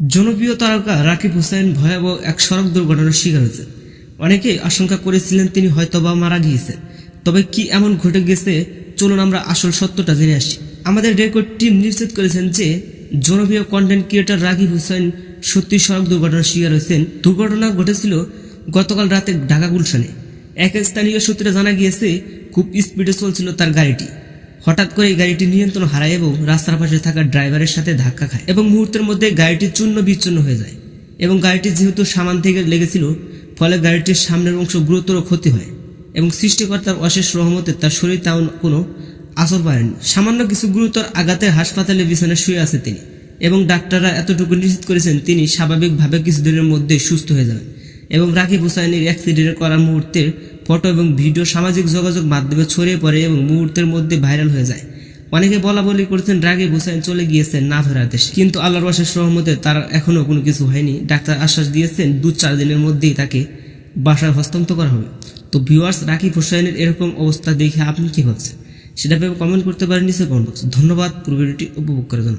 জনপ্রিয় তারকা রাকিব হুসাইন ভয়াবহ এক সড়ক দুর্ঘটনার শিকার হয়েছে। অনেকেই আশঙ্কা করেছিলেন তিনি হয়তোবা মারা গিয়েছেন। তবে কি এমন ঘটে গেছে? চলুন আমরা আসল সত্যটা জেনে আসি। আমাদের রেকর্ড টিম নিশ্চিত করেছেন যে জনপ্রিয় কন্টেন্ট ক্রিয়েটর রাকিব হুসাইন সত্যি সড়ক দুর্ঘটনার শিকার হয়েছেন। দুর্ঘটনা ঘটেছিল গতকাল রাতে ঢাকা গুলশানে এক স্থানীয় সূত্রে জানা গিয়েছে, খুব স্পিডে চলছিল তার গাড়িটি। হঠাৎ করে গাড়িটি নিয়ন্ত্রণ হারায় এবং রাস্তার পাশে থাকা ড্রাইভারের সাথে ধাক্কা খায় এবং মুহূর্তের মধ্যে গাড়িটি চূর্ণ বিচ্ছিন্ন হয়ে যায় এবং গাড়িটি যেহেতু সামান থেকে লেগেছিল, ফলে গাড়িটির সামনের অংশ গুরুতর ক্ষতি হয় এবং সৃষ্টিকর্তার অশেষ রহমতে তার শরীর তেমন কোনো আসর পায়নি সামান্য কিছু গুরুতর আঘাতে হাসপাতালে বিছানায় শুয়ে আছে তিনি এবং ডাক্তাররা এতটুকু নিশ্চিত করেছেন তিনি স্বাভাবিকভাবে কিছুদিনের মধ্যে সুস্থ হয়ে যাবেন এবং রাকিব হুসাইনের অ্যাক্সিডেন্ট করার মুহূর্তের ফটো এবং ভিডিও সামাজিক যোগাযোগ মাধ্যমে ছড়িয়ে পড়ে এবং মুহূর্তের মধ্যে ভাইরাল হয়ে যায়। অনেকে বলা বলি করছেন রাকিব হুসাইন চলে গিয়েছেন না ফেরার দেশে। কিন্তু আল্লাহর অশেষ সহমতে তার এখনও কোনো কিছু হয়নি। ডাক্তার আশ্বাস দিয়েছেন, দু চার দিনের মধ্যেই তাকে বাসায় হস্তান্তর করা হবে। তো ভিউয়ার্স রাকিব হুসাইনের এরকম অবস্থা দেখে আপনি কি ভাবছেন? সেটা ভেবে কমেন্ট করতে পারেন নিচে কমেন্ট বক্স ধন্যবাদ, পুরো ভিডিওটি উপভোগ করার জন্য